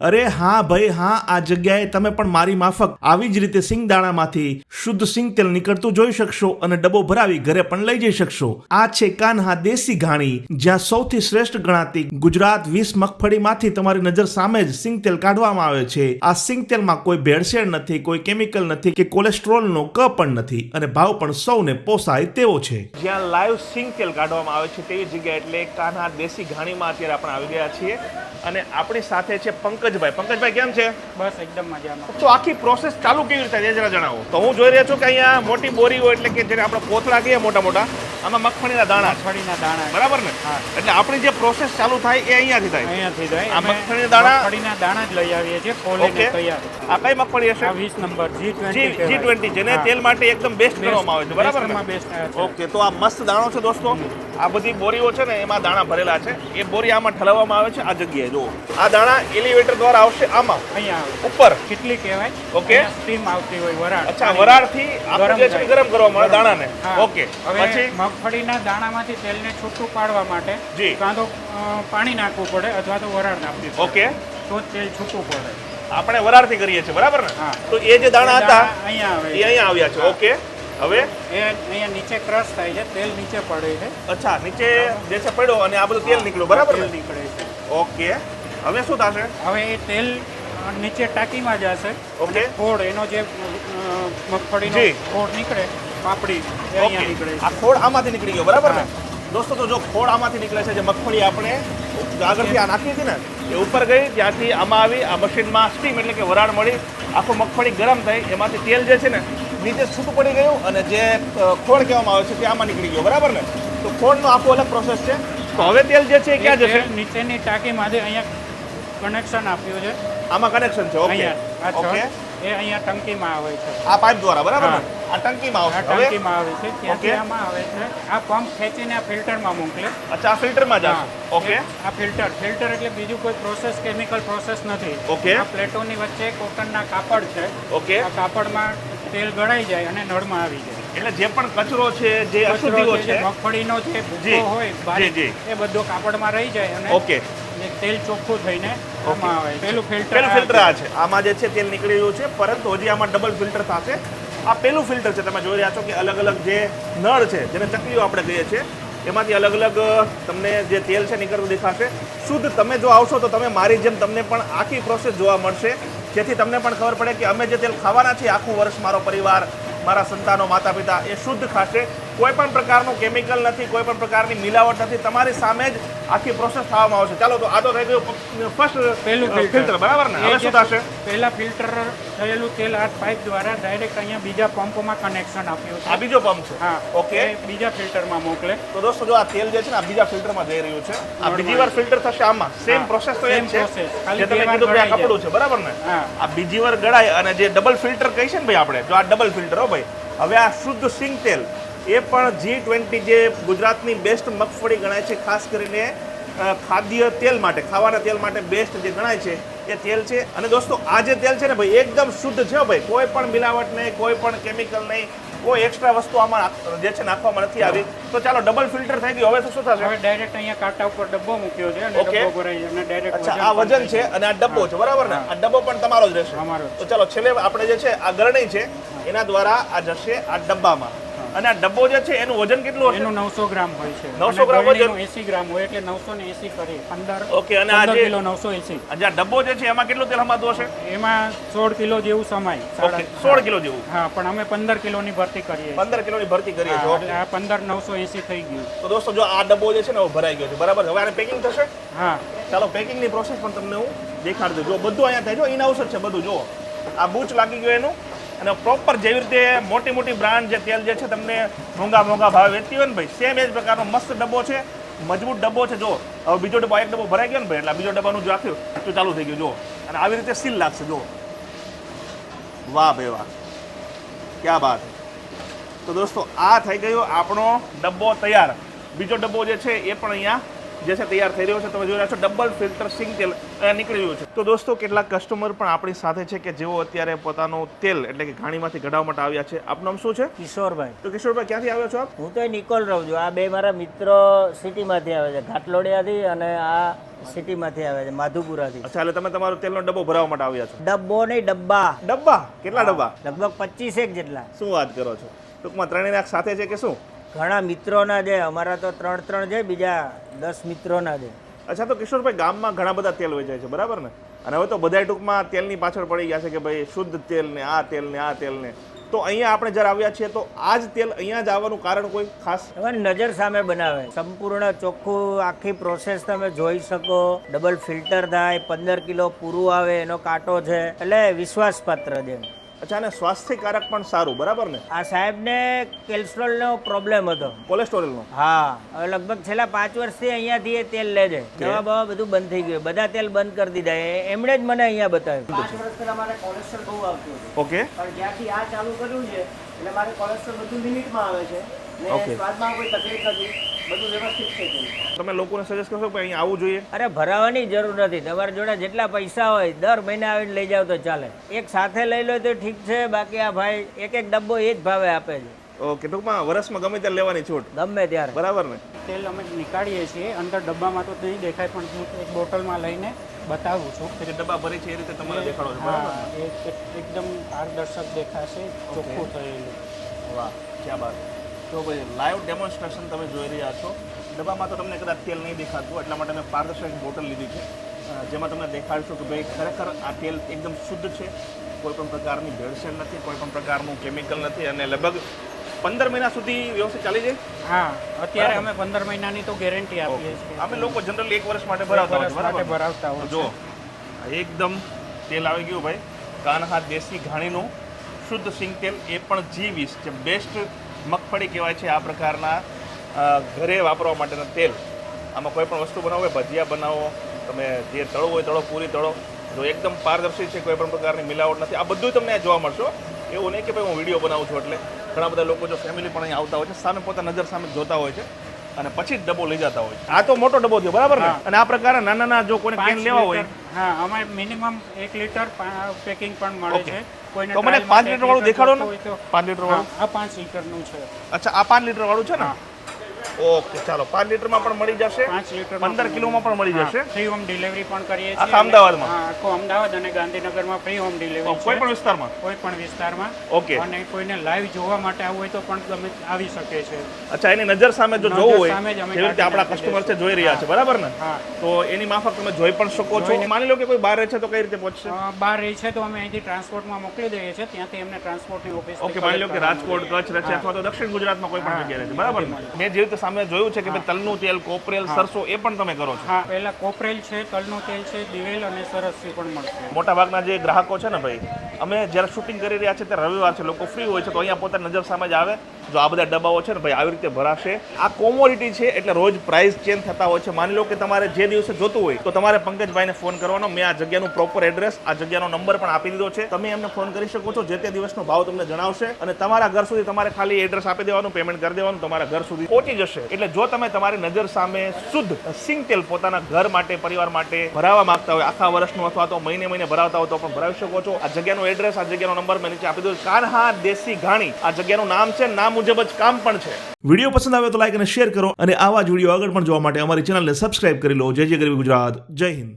અરે હા ભાઈ, હા, આ જગ્યાએ તમે પણ મારી માફક આવી જ રીતે સિંગદાણામાંથી શુદ્ધ સિંગ તેલ નીકળતું જોઈ શકશો અને ડબ્બો ભરાવી ઘરે પણ લઈ જઈ શકશો. આ છે કાન્હા દેશી ઘાણી, જ્યાં સૌથી શ્રેષ્ઠ ગણાતી ગુજરાત વીસ મગફળીમાંથી તમારી નજર સામે જ સિંગ તેલ કાઢવામાં આવે છે. આ સિંગ તેલમાં કોઈ ભેળસેળ નથી, કોઈ કેમિકલ નથી કે કોલેસ્ટ્રોલનો ક પણ નથી અને ભાવ પણ સૌને પોસાય તેવો છે. જ્યાં લાઈવ સિંગ તેલ કાઢવામાં આવે છે તેવી જગ્યા એટલે કાન્હા દેશી ઘાણીમાં અત્યારે આપણે આવી ગયા છીએ. અને આપણી સાથે છે પંકજભાઈ પંકજભાઈ કેમ છે? બસ એકદમ મજામાં. તો આખી પ્રોસેસ ચાલુ કેવી રીતે થાય એ જરા જણાવો. તો હું જોઈ રહ્યો છું કે અહીંયા મોટી બોરી હોય એટલે કે જેને આપણે કોથળા કહીએ મોટા મોટા આમાં મગફળીના દાણા મગફળીના દાણા બરાબર ને? હા. એટલે આપણી જે પ્રોસેસ ચાલુ થાય એ અહીંયાથી થાય. અહીંયાથી થાય. આ મગફળીના દાણા? મગફળીના દાણા જ લઈ આવીએ છીએ ઓકે. તૈયાર. આ કઈ મગફળી હશે? આ વીસ નંબર જી જી જી ટ્વેન્ટી જેને તેલ માટે એકદમ બેસ્ટ કરવામાં આવે છે. બરાબર ને? બેસ્ટ ઓકે તો આ મસ્ત દાણો છે દોસ્તો. આ બધી બોરીઓ છે ને એમાં દાણા ભરેલા છે. એ બોરી આમાં ઠલવવામાં આવે છે આ જગ્યાએ જુઓ. આ દાણા એલિવેટર દ્વારા આવશે આમાં અહીંયા ઉપર. કેટલી કહેવાય ઓકે. સ્ટીમ આવતી હોય વરાળ. અચ્છા વરાળથી આપણે ગરમ જે છે ગરમ કરવામાં આવે દાણાને. ઓકે પછી? મગફળીના દાણામાંથી તેલને છૂટું પાડવા માટે જી. કાં તો પાણી નાખવું પડે અથવા તો વરાળ નાખવી ઓકે. તો તેલ છૂટું પડે. આપણે વરાળથી કરીએ છીએ બરાબર ને. તો એ જે દાણા હતા અહીંયા આવે એ અહીંયા આવ્યા છે ઓકે. હવે? એ અહીંયા નીચે ક્રશ થાય છે તેલ નીચે પડે છે. અચ્છા નીચે જે છે પડ્યો અને આ બધું તેલ નીકળ્યું બરાબર તેલ નીકળે છે. ઓકે. હવે શું થશે? હવે એ તેલ નીચે ટાંકીમાં જશે. ઓકે. ખોળ એનો જે મગફળીનો ખોડ નીકળે પાપડી એ અહીંયા નીકળે આ ખોડ આમાંથી નીકળી ગયો બરાબર ને? દોસ્તો તો જો ખોળ આમાંથી નીકળે છે જે મગફળી આપણે આગળથી આ નાખી હતી ને એ ઉપર ગઈ ત્યાંથી આમાં આવી આ મશીનમાં સ્ટીમ એટલે કે વરાળ મળી આખો મગફળી ગરમ થઈ એમાંથી તેલ જે છે ને નીચે છૂટું પડી ગયું અને જે ખોળ કહેવામાં આવે છે તે આમાં નીકળી ગયો બરાબર ને? તો ખોળનો આખો અલગ પ્રોસેસ છે. તો હવે તેલ જે છે એ ક્યાં જશે? નીચેની ટાંકીમાંથી અહીંયા કનેક્શન આપ્યું છે. આમાં કનેક્શન છે ઓકે આ ઓકે એ અહીંયા ટંકીમાં આવે છે. આ પાઇપ દ્વારા બરાબર ને. આ ટંકીમાં આવશે હવે? ટંકીમાં આવે છે ત્યાંથી આમાં આવે છે. આ પંપ ખેંચીને આ ફિલ્ટરમાં મોકલે. અચ્છા આ ફિલ્ટરમાં. જશે ઓકે. આ ફિલ્ટર. ફિલ્ટર એટલે બીજું કોઈ પ્રોસેસ કેમિકલ પ્રોસેસ નથી. ઓકે. આ પ્લેટોની વચ્ચે કોટનના કાપડ છે. ઓકે. આ કાપડમાં તેલ ગળાઈ જાય અને નળમાં આવી જાય. એટલે જે પણ કચરો છે જે અશુદ્ધિઓ છે મગફળીનો જે જી, ભૂકો હોય જે એ બધો કાપડમાં રહી જાય અને ઓકે. તેલ ચોખ્ખું થઈને પેલું ફિલ્ટર પેલું ફિલ્ટર આ છે. આમાં જે છે તેલ નીકળી રહ્યું છે પરંતુ હજી આમાં ડબલ ફિલ્ટર થશે. આ પેલું ફિલ્ટર છે, તમે જોઈ રહ્યા છો કે અલગ અલગ જે નળ છે, જેને ચકલીઓ આપણે કહીએ છીએ, એમાંથી અલગ અલગ તમને જે તેલ છે નીકળતું દેખાશે. શુદ્ધ તમે જો આવશો તો તમે મારી જેમ તમને પણ આખી પ્રોસેસ જોવા મળશે. જેથી તમને પણ ખબર પડે કે અમે જે તેલ ખાવાના છીએ આખું વર્ષ મારો પરિવાર, મારા સંતાનો માતા પિતા એ શુદ્ધ ખાશે. કોઈ પણ પ્રકારનું કેમિકલ નથી કોઈ પણ પ્રકારની મિલાવટ નથી. તમારી સામે જ આખી પ્રોસેસ થવામાં આવશે. ચાલો તો આ તો થઈ ગયું. ફર્સ્ટ પહેલું ફિલ્ટર બરાબર ને? હવે શું થશે? પહેલા ફિલ્ટર થયેલું તેલ આ પાઇપ દ્વારા ડાયરેક્ટ અહીંયા બીજા પંપમાં કનેક્શન આપ્યું આ બીજો પંપ છે? હા ઓકે બીજા ફિલ્ટરમાં મોકલે. તો દોસ્તો જો આ તેલ જે છે ને આ બીજા ફિલ્ટરમાં જઈ રહ્યું છે. આ બીજી વાર ફિલ્ટર થશે આમાં. સેમ પ્રોસેસ તો એમ છે. જે તમે કીધું કે આ કપડું છે બરાબર ને? આ બીજી વાર ગળાય અને જે ડબલ ફિલ્ટર કહી છે ને ભાઈ આપણે જો આ ડબલ ફિલ્ટર હો ભાઈ. હવે આ શુદ્ધ સિંગ તેલ. એ પણ જી ટ્વેન્ટી જે ગુજરાતની બેસ્ટ મગફળી ગણાય છે ખાસ કરીને ખાદ્ય તેલ માટે ખાવાના તેલ માટે બેસ્ટ જે ગણાય છે એ તેલ છે. અને દોસ્તો આ જે તેલ છે ને ભાઈ એકદમ શુદ્ધ છે ભાઈ. કોઈ પણ મિલાવટ નહીં કોઈ પણ કેમિકલ નહીં કોઈ એક્સ્ટ્રા વસ્તુ આમાં જે છે નાખવામાં નથી આવી. તો ચાલો ડબલ ફિલ્ટર થઈ ગયું. હવે તો શું થશે? હવે ડાયરેક્ટ અહીંયા કાંટા ઉપર ડબ્બો મૂક્યો છે અને ઓકે. ડબ્બો ભરાઈ અને ડાયરેક્ટ અચ્છા આ વજન છે અને આ ડબ્બો છે બરાબર ને? આ ડબ્બો પણ તમારો જ રહેશે. અમારો તો ચાલો છેલ્લે આપણે જે છે આ ગરણી છે એના દ્વારા આ જશે આ ડબ્બામાં. અને આ ડબ્બો જે છે એનું વજન કેટલું હશે? એનું નવસો ગ્રામ હોય છે. 900 ગ્રામ વજન? એસી ગ્રામ હોય એટલે નવસો ને એસી કરી પંદર ઓકે, અને આ જે- કિલો નવસો એસી. અને આ ડબ્બો જે છે એમાં કેટલું તેલ સમાતું હશે? એમાં સોળ કિલો જેવું સમાય સોળ કિલો જેવું. હા પણ અમે પંદર કિલોની ભરતી કરીએ. પંદર કિલોની ભરતી કરીએ છીએ એટલે આ પંદર નવસો એસી થઈ ગયું. તો દોસ્તો જો આ ડબ્બો જે છે ને ભરાઈ ગયો છે બરાબર હવે આને પેકિંગ થશે? હા. ચાલો પેકિંગની પ્રોસેસ પણ તમને હું દેખાડી દઉં. જો બધું અહીંયા થાય જો ઇન હાઉસ છે બધું જો આ બૂચ લાગી ગયું એનું. અને પ્રોપર જેવી રીતે મોટી મોટી બ્રાન્ડ જે તેલ જે છે તમને મોંઘા મોંઘા ભાવે વેચતી હોય ને ભાઈ સેમ એ પ્રકારનો મસ્ત ડબ્બો છે, મજબૂત ડબ્બો છે જો હવે બીજો ડબ્બો એક ડબ્બો ભરાઈ ગયો ને ભાઈ, એટલે બીજો ડબ્બાનું જો આખ્યું તો ચાલુ થઈ ગયું જો અને આવી રીતે સીલ લાગશે જો વાહ ભાઈ વાહ. ક્યાં બાત તો દોસ્તો, આ થઈ ગયો આપણો ડબ્બો તૈયાર. બીજો ડબ્બો જે છે એ પણ અહીંયા જે છે તૈયાર થઈ રહ્યો છે તમે જોઈ રહ્યા છો ડબલ ફિલ્ટર સિંગ તેલ નીકળી રહ્યું છે. તો દોસ્તો કેટલાક કસ્ટમર પણ આપણી સાથે છે કે જેઓ અત્યારે પોતાનું તેલ એટલે કે ઘાણીમાંથી કઢાવવા માટે આવ્યા છે. આપનું નામ શું છે? કિશોરભાઈ. તો કિશોરભાઈ ક્યાંથી આવ્યો છો આપ? હું તો નિકોલ રહું છું. આ બે મારા મિત્રો સિટીમાંથી આવે છે. ઘાટલોડિયાથી અને આ સિટીમાંથી આવે છે માધુપુરાથી. અચ્છા એટલે તમે તમારો તેલનો ડબ્બો ભરાવવા માટે આવ્યા છો. ડબ્બો નહીં ડબ્બા. ડબ્બા? કેટલા ડબ્બા? લગભગ પચીસેક જેટલા. શું વાત કરો છો? ટૂંકમાં ત્રણેય સાથે છે કે શું? ઘણા મિત્રોના છે અમારા તો ત્રણ ત્રણ છે બીજા દસ મિત્રોના છે અચ્છા તો કિશોરભાઈ ગામમાં ઘણા બધા તેલ વેચાય છે બરાબર ને? અને હવે તો બધા ટૂંકમાં તેલની પાછળ પડી ગયા છે કે ભાઈ શુદ્ધ તેલ ને આ તેલ ને આ તેલ ને. તો અહીંયા આપણે જ્યારે આવ્યા છીએ તો આ જ તેલ અહીંયા જ આવવાનું કારણ કોઈ ખાસ? નજર સામે બનાવે. સંપૂર્ણ ચોખ્ખું આખી પ્રોસેસ તમે જોઈ શકો. ડબલ ફિલ્ટર થાય પંદર કિલો પૂરું આવે એનો કાંટો છે. એટલે વિશ્વાસપાત્ર છે. અચ્છા અને સ્વાસ્થ્યકારક પણ સારું બરાબર ને? આ સાહેબને કોલેસ્ટ્રોલનો પ્રોબ્લેમ હતો. કોલેસ્ટ્રોલનો? હા હવે લગભગ છેલ્લા પાંચ વર્ષથી અહીંયાથી એ તેલ લે છે. દવા બવા બધું બંધ થઈ ગયું. બધા તેલ બંધ કરી દીધા. એ- એમણે જ મને અહીંયા બતાવ્યું. પાંચ વર્ષ પહેલા મારે કોલેસ્ટ્રોલ બહુ આવતું હતું. ઓકે. પણ જ્યાંથી આ ચાલુ કર્યું છે એટલે મારે કોલેસ્ટ્રોલ બધું લિમિટમાં આવે છે. ઓકે. સ્વાદમાં કોઈ તકલીફ નથી. બધું વ્યવસ્થિત થઈ ગયું. તમે લોકોને સજેસ્ટ કરશો કે અહીંયા આવવું જોઈએ? અરે ભરાવાની જરૂર નથી. તમારી જોડે જેટલા પૈસા હોય દર મહિને આવીને લઈ જાવ તો ચાલે. એક સાથે લઈ લો તો ઠીક છે બાકી આ ભાઈ એક એક ડબ્બો એ જ ભાવે આપે છે. ઓકે ટૂંકમાં વર્ષમાં ગમે ત્યારે લેવાની છૂટ. ગમે ત્યારે. બરાબર ને? તેલ અમે નીકાળીએ છીએ. અંદર ડબ્બામાં તો નહીં દેખાય પણ હું એક બોટલમાં લઈને બતાવું છું. કે ડબ્બા ભરી છે એ રીતે તમારે દેખાડો છો બરાબર? એકદમ પારદર્શક દેખાશે. ચોખ્ખું થયેલું. વાહ ક્યાં બાત. તો ભાઈ લાઈવ ડેમોન્સ્ટ્રેશન તમે જોઈ રહ્યા છો. ડબ્બામાં તો તમને કદાચ તેલ નહીં દેખાતું એટલા માટે મેં પારદર્શક બોટલ લીધી છે. જેમાં તમને દેખાડશું કે ભાઈ ખરેખર આ તેલ એકદમ શુદ્ધ છે. કોઈ પણ પ્રકારની ભેળસેળ નથી કોઈ પણ પ્રકારનું કેમિકલ નથી અને લગભગ પંદર મહિના સુધી વ્યવસ્થિત ચાલી જાય? હા અત્યારે અમે પંદર મહિનાની તો ગેરંટી આપીએ છીએ. અમે લોકો જનરલી એક વર્ષ માટે ભરાવતા હોય માટે બરાબર? ભરાવતા હોય જો એકદમ તેલ આવી ગયું ભાઈ. કાનહા દેશી ઘાણીનું શુદ્ધ સિંગ તેલ એ પણ જી વીસ જે બેસ્ટ મગફળી કહેવાય છે આ પ્રકારના ઘરે વાપરવા માટેના તેલ. આમાં કોઈ પણ વસ્તુ બનાવો હોય ભજીયા બનાવો તમે જે તળો હોય તળો પૂરી તળો. જો એકદમ પારદર્શી છે કોઈ પણ પ્રકારની મિલાવટ નથી. આ બધું તમને જોવા મળશો એવું નહીં કે ભાઈ હું વીડિયો બનાવું છું એટલે. ઘણા બધા લોકો જો ફેમિલી પણ અહીંયા આવતા હોય છે સામે પોતા નજર સામે જોતા હોય છે અને પછી જ ડબ્બો લઈ જતા હોય છે. આ તો મોટો ડબ્બો થયો બરાબર ને? અને આ પ્રકારના નાના નાના જો કોઈને કેન લેવા હોય હા અમારે મિનિમમ એક લીટર પેકિંગ પણ મળે છે. કોઈને તો મને પાંચ લીટર વાળું દેખાડો ને. પાંચ લીટર વાળું? આ પાંચ લીટરનું છે. અચ્છા આ પાંચ લીટર વાળું છે ને. ઓકે ચાલો પાંચ લીટરમાં પણ મળી જશે. પાંચ લીટર પંદર કિલોમાં પણ મળી જશે. ફ્રી હોમ ડિલિવરી પણ કરીએ છીએ. આખા અમદાવાદમાં? હા આખો અમદાવાદ અને ગાંધીનગરમાં ફ્રી હોમ ડિલિવરી કોઈ પણ વિસ્તારમાં? કોઈ પણ વિસ્તારમાં. ઓકે. અને કોઈને લાઈવ જોવા માટે આવવું હોય તો પણ તમે આવી શકે છે. અચ્છા એની નજર સામે જો જોવું હોય જેવી રીતે આપણા કસ્ટમર છે જોઈ રહ્યા છે બરાબર ને? તો એની માફક તમે જોઈ પણ શકો છો. માની લો કે કોઈ બહાર રહે છે તો કઈ રીતે પહોંચશે? બહાર રહે છે તો અમે અહીંથી ટ્રાન્સપોર્ટમાં મોકલી દઈએ છીએ. ત્યાંથી એમને ટ્રાન્સપોર્ટની ઓફિસ ઓકે માની લો કે રાજકોટ કચ્છ રહે છે અથવા તો દક્ષિણ ગુજરાતમાં કોઈ પણ જગ્યાએ રહે છે. બરાબર ને? મેં જે રીતે સામે જોયું છે કે ભાઈ તલનું તેલ કોપરેલ સરસો એ પણ તમે કરો છો? હા પહેલા કોપરેલ છે તલનું તેલ છે દિવેલ અને સરસ પણ મળશે. મોટા ભાગના જે ગ્રાહકો છે ને ભાઈ અમે જ્યારે શૂટિંગ કરી રહ્યા છે ત્યારે રવિવાર છે, લોકો ફ્રી હોય છે, તો અહીંયા પોતાની નજર સામે જ આવે. જો આ બધા ડબ્બાઓ છે ને ભાઈ, આવી રીતે ભરાશે. આ કોમોડિટી છે, એટલે રોજ પ્રાઇસ ચેન્જ થતા હોય છે. માની લો કે તમારે જે દિવસે જોતું હોય, તો તમારે પંકજભાઈને ફોન કરવાનો. મેં આ જગ્યાનું પ્રોપર એડ્રેસ આ જગ્યાનો નંબર પણ આપી દીધો છે. તમે એમને ફોન કરી શકો છો, જે તે દિવસનો ભાવ તમને જણાવશે. અને તમારા ઘર સુધી તમારે ખાલી એડ્રેસ આપી દેવાનું પેમેન્ટ કરી દેવાનું, તમારા ઘર સુધી પહોંચી જશે. એટલે જો તમે તમારી નજર સામે શુદ્ધ સિંગ તેલ પોતાના ઘર માટે, પરિવાર માટે ભરાવા માંગતા હોય, આખા વર્ષનું અથવા તો મહિને મહિને ભરાવતા હોય, તો પણ ભરાવી શકો છો. આ જગ્યાનું એડ્રેસ, આ જગ્યાનો નંબર મેં નીચે આપી દીધો. કાન્હા દેશી ઘાણી. આ જગ્યાનું નામ છે નામ મુજબ જ કામ પણ છે. વીડિયો પસંદ આવે તો લાઈક અને શેર કરો અને આવા જ વીડિયો આગળ પણ જોવા માટે અમારી ચેનલને સબસ્ક્રાઇબ કરી લો. જય જય ગરવી ગુજરાત. જય હિન્દ.